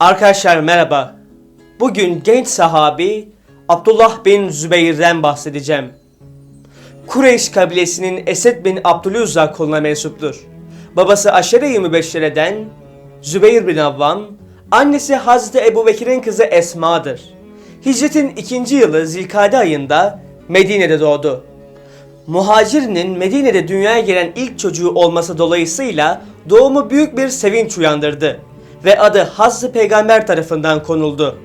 Arkadaşlar merhaba. Bugün genç sahabi Abdullah bin Zübeyir'den bahsedeceğim. Kureyş kabilesinin Esed bin Abdülüzzah koluna mensuptur. Babası Aşere-i Mübeşşere'den Zübeyir bin Avvam, annesi Hazreti Ebu Bekir'in kızı Esma'dır. Hicretin ikinci yılı Zilkade ayında Medine'de doğdu. Muhacirinin Medine'de dünyaya gelen ilk çocuğu olması dolayısıyla doğumu büyük bir sevinç uyandırdı ve adı Hazreti Peygamber tarafından konuldu.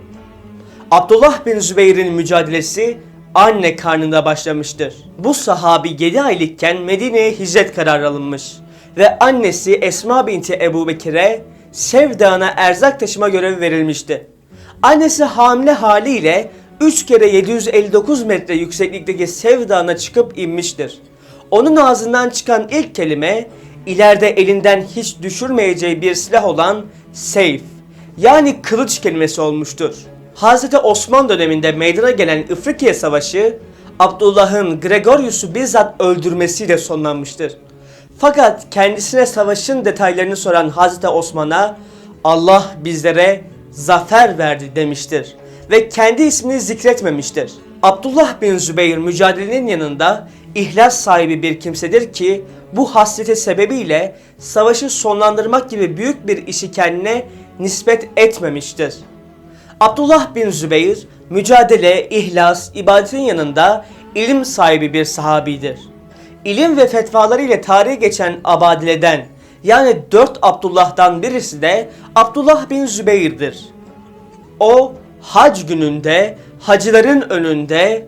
Abdullah bin Zübeyir'in mücadelesi anne karnında başlamıştır. Bu sahabi 7 aylıkken Medine'ye hicret kararı alınmış ve annesi Esma binti Ebu Bekir'e Sev Dağı'na erzak taşıma görevi verilmişti. Annesi hamile haliyle 3 kere 759 metre yükseklikteki Sev Dağı'na çıkıp inmiştir. Onun ağzından çıkan ilk kelime ileride elinden hiç düşürmeyeceği bir silah olan Seyf yani kılıç kelimesi olmuştur. Hazreti Osman döneminde meydana gelen İfrikiye Savaşı Abdullah'ın Gregorius'u bizzat öldürmesiyle sonlanmıştır. Fakat kendisine savaşın detaylarını soran Hazreti Osman'a Allah bizlere zafer verdi demiştir ve kendi ismini zikretmemiştir. Abdullah bin Zübeyir mücadelenin yanında ihlas sahibi bir kimsedir ki bu hasreti sebebiyle savaşı sonlandırmak gibi büyük bir işi kendine nispet etmemiştir. Abdullah bin Zübeyir mücadele, ihlas, ibadetin yanında ilim sahibi bir sahabidir. İlim ve fetvaları ile tarihe geçen Abadile'den yani dört Abdullah'dan birisi de Abdullah bin Zübeyir'dir. O hac gününde hacıların önünde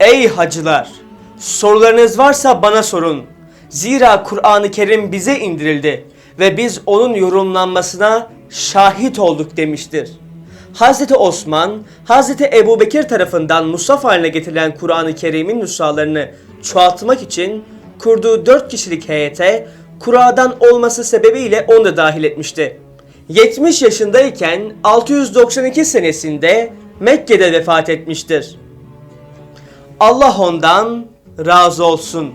Ey hacılar! Sorularınız varsa bana sorun. Zira Kur'an-ı Kerim bize indirildi ve biz onun yorumlanmasına şahit olduk demiştir. Hazreti Osman, Hazreti Ebu Bekir tarafından musaf haline getirilen Kur'an-ı Kerim'in nüshalarını çoğaltmak için kurduğu 4 kişilik heyete Kur'a'dan olması sebebiyle onu da dahil etmişti. 70 yaşındayken 692 senesinde Mekke'de vefat etmiştir. Allah ondan razı olsun.